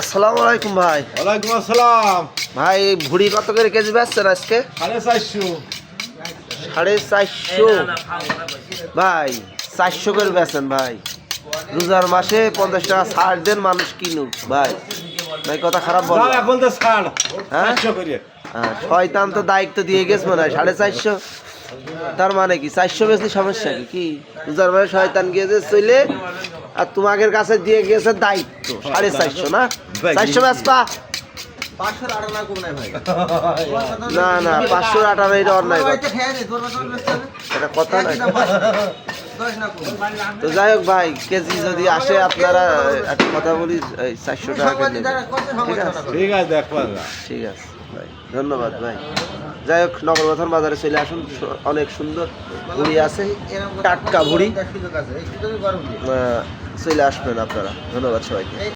আসসালামু আলাইকুম ভাই। ওয়ালাইকুম আসসালাম। ভাই ভুড়ি কত করে কেজি বেচছেন আজকে? সাড়ে চারশো। সাড়ে চারশো। ভাই চারশো করে বেচেন ভাই। রোজার মাসে পঞ্চাশ টাকা ছাড় দেন মানুষ কিনুক ভাই। ভাই কথা খারাপ বল। এখন তো ছাড়। হ্যাঁ? হ্যাঁ, শয়তান তো দায়িত্ব দিয়ে গেছে মনে হয় সাড়ে চারশো। তার মানে কি চারশো বেশি সমস্যা কি? কি? রোজার মাসে শয়তান গিয়েছে চলে আর তোমাদের কাছে দিয়ে গেছে দায়িত্ব। সাড়ে চারশো না? চারশো বেচপা না না পাঁচশো আটান্ন এটা অন্যায় এটা কথা নয় তো যাই হোক ভাই কেজি যদি আসে আপনারা একটা কথা বলি চারশো টাকা ঠিক আছে না ঠিক আছে। ভাই ধন্যবাদ ভাই। যাই হোক নগর নগরবাথান বাজারে চলে আসুন অনেক সুন্দর ভুড়ি আছে টাটকা ভুড়ি। চলে আসবেন আপনারা। ধন্যবাদ সবাইকে।